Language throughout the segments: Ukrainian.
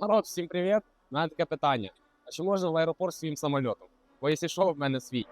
Народ, всім привіт. У мене таке питання. А чи можна в аеропорт своїм самольотом? Бо якщо що, в мене свій.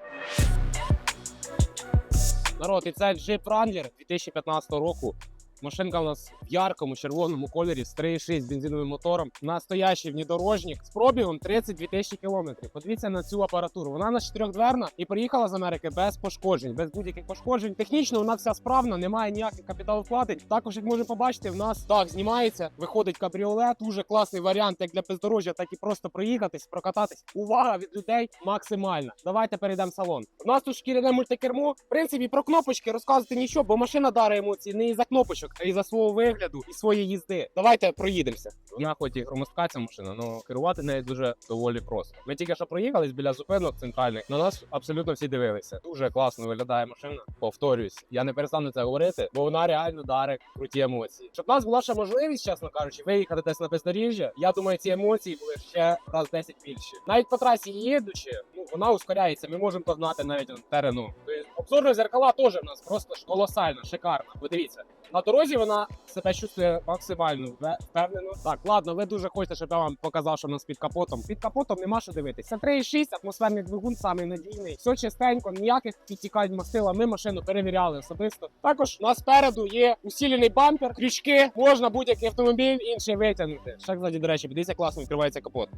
Народ, і це Jeep Wrangler 2015 року. Машинка у нас в яркому червоному кольорі з 3,6 бензиновим мотором. Настоящий внедорожник з пробігом 32 тисячі кілометрів. Подивіться на цю апаратуру. Вона на чотирьохдверна і приїхала з Америки без пошкоджень, без будь-яких пошкоджень. Технічно вона вся справна, немає ніяких капіталовкладень. Також, як можемо побачити, в нас так знімається, виходить кабріолет. Дуже класний варіант, як для бездорожжя, так і просто проїхатись, прокататись. Увага від людей максимальна. Давайте перейдемо в салон. У нас тут шкіряне мультикермо. В принципі, про кнопочки розказувати нічого, бо машина дарить емоції не із-за кнопочок, а із-за свого вигляду і своєї їзди. Давайте проїдемося. Я хоч і громоздка ця машина, але керувати нею дуже доволі просто. Ми тільки що проїхались біля зупинок центральних. На нас абсолютно всі дивилися. Дуже класно виглядає машина. Повторюсь, я не перестану це говорити, бо вона реально дарить круті емоції. Щоб у нас була ще можливість, чесно кажучи, виїхати десь на бездоріжжя. Я думаю, ці емоції були ще раз 10 більше. Навіть по трасі їдучи, ну вона ускоряється. Ми можемо погнати навіть он терену. Тобто обзорна зеркала теж в нас просто колосальна, шикарна. Подивіться. На дорозі вона себе чувствує максимально впевнено. Так, ладно, ви дуже хочете, щоб я вам показав, що в нас під капотом. Під капотом нема що дивитися. Це 3,6, атмосферний двигун, самий надійний. Все чистенько, ніяких підтікань мастила. Ми машину перевіряли особисто. Також у нас спереду є усілений бампер, крючки, можна будь-який автомобіль інший витягнути. Ще, кстати, до речі, подивіться, класно відкривається капот.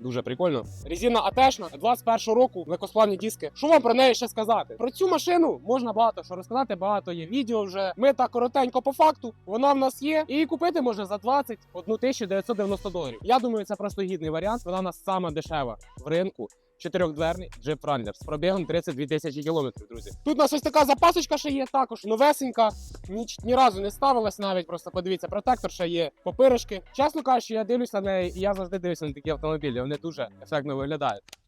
Дуже прикольно. Резина атешна 21 року, легкосплавні диски. Що вам про неї ще сказати? Про цю машину можна багато що розказати. Багато є відео вже. Ми так коротенько по факту. Вона в нас є. І її купити можна за 21 990 доларів. Я думаю, це просто гідний варіант. Вона в нас сама дешева в ринку. Чотирьохдверний Jeep Wrangler з пробігом 32 тисячі кілометрів, друзі. Тут у нас ось така запасочка ще є, також новесенька. Ні, ні разу не ставилась навіть. Просто подивіться, протектор ще є попиришки. Чесно кажучи, я дивлюся на неї, і я завжди дивлюся на такі автомобілі. Вони дуже ефектно виглядають.